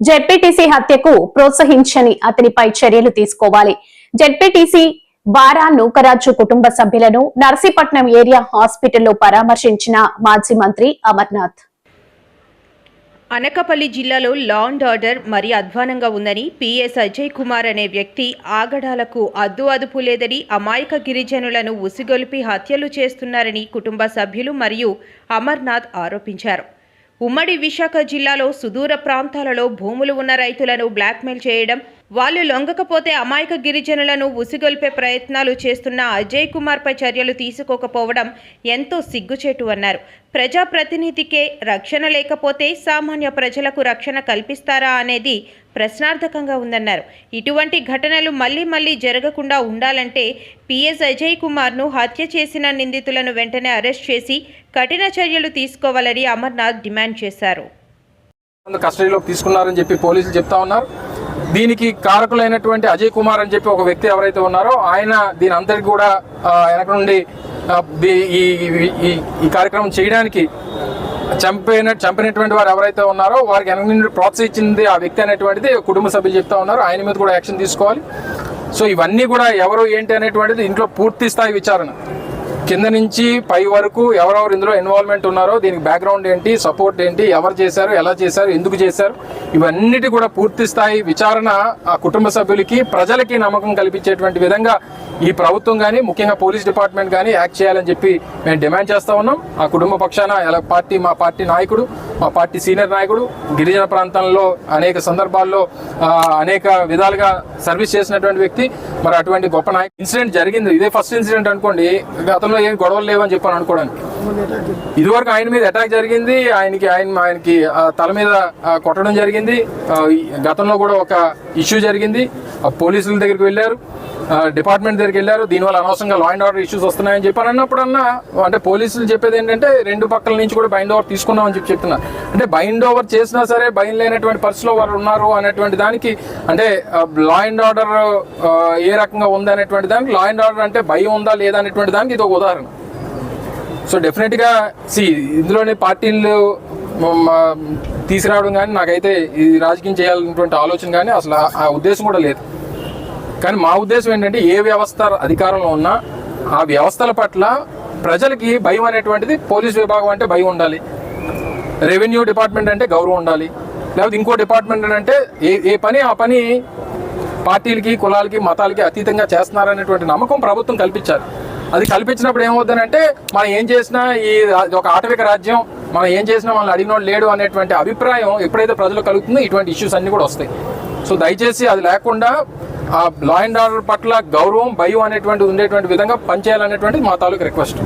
ZPTC హత్యకు ప్రోత్సహించని అతనిపై చర్యలు తీసుకోవాలి. జెడ్పీటీసీ బారా నూకరాజు కుటుంబ సభ్యులను నర్సీపట్నం ఏరియా హాస్పిటల్లో పరామర్శించిన మాజీ మంత్రి అమర్నాథ్. అనకపల్లి జిల్లాలో లా అండ్ ఆర్డర్ మరీ అధ్వానంగా ఉందని పిఎస్ అజయ్ కుమార్ అనే వ్యక్తి ఆగడాలకు అద్దు అదుపు లేదని అమాయక గిరిజనులను ఉసిగొలిపి హత్యలు చేస్తున్నారని కుటుంబ సభ్యులు మరియు అమర్నాథ్ ఆరోపించారు. ఉమ్మడి విశాఖ జిల్లాలో సుదూర ప్రాంతాలలో భూములు ఉన్న రైతులను బ్లాక్మెయిల్ చేయడం వాళ్ళు లొంగకపోతే అమాయక గిరిజనులను ఉసిగొల్పే ప్రయత్నాలు చేస్తున్న అజయ్ కుమార్పై చర్యలు తీసుకోకపోవడం ఎంతో సిగ్గుచేటు అన్నారు. ప్రజాప్రతినిధికే రక్షణ లేకపోతే సామాన్య ప్రజలకు రక్షణ కల్పిస్తారా అనేది ప్రశ్నార్థకంగా ఉందన్నారు. ఇటువంటి ఘటనలు మళ్ళీ మళ్ళీ జరగకుండా ఉండాలంటే పిఎస్ అజయ్ కుమార్ను హత్య చేసిన నిందితులను వెంటనే అరెస్ట్ చేసి కఠిన చర్యలు తీసుకోవాలని అమర్నాథ్ డిమాండ్ చేశారు. కస్టడీలోకి తీసుకున్నారని చెప్పి పోలీసులు చెప్తా ఉన్నారు. దీనికి కారకులైనటువంటి అజయ్ కుమార్ అని చెప్పి ఒక వ్యక్తి ఎవరైతే ఉన్నారో ఆయన దీని అంతటికి కూడా వెనక నుండి ఈ ఈ- ఈ- ఈ కార్యక్రమం చేయడానికి చంపిన చంపినటువంటి వారు ఎవరైతే ఉన్నారో వారికి వెనక నుండి ప్రోత్సహించింది ఆ వ్యక్తి అనేటువంటిది కుటుంబ సభ్యులు చెప్తా ఉన్నారు. ఆయన మీద కూడా యాక్షన్ తీసుకోవాలి. సో ఇవన్నీ కూడా ఎవరు ఏంటి అనేటువంటిది ఇంట్లో పూర్తి స్థాయి విచారణ. కింద నుంచి పై వరకు ఎవరెవరు ఇందులో ఇన్వాల్వ్మెంట్ ఉన్నారో దీనికి బ్యాక్గ్రౌండ్ ఏంటి సపోర్ట్ ఏంటి ఎవరు చేశారు ఎలా చేశారు ఎందుకు చేశారు ఇవన్నిటి కూడా పూర్తి స్థాయి విచారణ ఆ కుటుంబ సభ్యులకి ప్రజలకి నమ్మకం కల్పించేటువంటి విధంగా ఈ ప్రభుత్వం కానీ ముఖ్యంగా పోలీస్ డిపార్ట్మెంట్ కానీ యాక్ట్ చేయాలని చెప్పి మేము డిమాండ్ చేస్తా ఉన్నాం. ఆ కుటుంబ పక్షాన ఎలా పార్టీ మా పార్టీ నాయకుడు మా పార్టీ సీనియర్ నాయకుడు గిరిజన ప్రాంతంలో అనేక సందర్భాల్లో అనేక విధాలుగా సర్వీస్ చేసినటువంటి వ్యక్తి. మరి అటువంటి గొప్ప నాయకు ఇన్సిడెంట్ జరిగింది. ఇదే ఫస్ట్ ఇన్సిడెంట్ అనుకోండి. గతంలో ఏం గొడవలు లేవని చెప్పాను అనుకోవడానికి ఇదివరకు ఆయన మీద అటాక్ జరిగింది. ఆయనకి ఆయన ఆయనకి తల మీద కొట్టడం జరిగింది. గతంలో కూడా ఒక ఇష్యూ జరిగింది. పోలీసుల దగ్గరికి వెళ్ళారు డిపార్ట్మెంట్ దగ్గరికి వెళ్ళారు. దీనివల్ల అనవసరంగా లా అండ్ ఆర్డర్ ఇష్యూస్ వస్తున్నాయని చెప్పి అన్నప్పుడన్నా అంటే పోలీసులు చెప్పేది ఏంటంటే రెండు పక్కల నుంచి కూడా బైండ్ ఓవర్ తీసుకున్నామని చెప్పి చెప్తున్నారు అంటే బైండ్ ఓవర్ చేసినా సరే భయం లేనటువంటి పరిస్థితిలో వారు ఉన్నారు అనేటువంటి దానికి అంటే లా అండ్ ఆర్డర్ ఏ రకంగా ఉంది అనేటువంటి దానికి లా అండ్ ఆర్డర్ అంటే భయం ఉందా లేదా అనేటువంటి దానికి ఇది ఒక ఉదాహరణ. సో డెఫినెట్గా సి ఇందులోనే పార్టీలు తీసుకురావడం కానీ నాకైతే ఇది రాజకీయం చేయాలన్నటువంటి ఆలోచన కానీ అసలు ఆ- ఉద్దేశం కూడా లేదు. కానీ మా ఉద్దేశం ఏంటంటే ఏ వ్యవస్థ అధికారంలో ఉన్నా ఆ వ్యవస్థల పట్ల ప్రజలకి భయం అనేటువంటిది పోలీస్ విభాగం అంటే భయం ఉండాలి. రెవెన్యూ డిపార్ట్మెంట్ అంటే గౌరవం ఉండాలి. లేకపోతే ఇంకో డిపార్ట్మెంట్ అంటే ఏ ఏ పని ఆ పని పార్టీలకి కులాలకి మతాలకి అతీతంగా చేస్తున్నారనేటువంటి నమ్మకం ప్రభుత్వం కల్పించాలి. అది కల్పించినప్పుడు ఏమవుతుందంటే మనం ఏం చేసినా ఈ ఒక ఆటవిక రాజ్యం మనం ఏం చేసినా వాళ్ళని అడిగినోడు లేడు అనేటువంటి అభిప్రాయం ఎప్పుడైతే ప్రజలు కలుగుతుందో ఇటువంటి ఇష్యూస్ అన్ని కూడా వస్తాయి. సో దయచేసి అది లేకుండా ఆ లా అండ్ ఆర్డర్ పట్ల గౌరవం భయం అనేటువంటి ఉండేటువంటి విధంగా పనిచేయాలనేటువంటిది మా తాలూకు రిక్వెస్ట్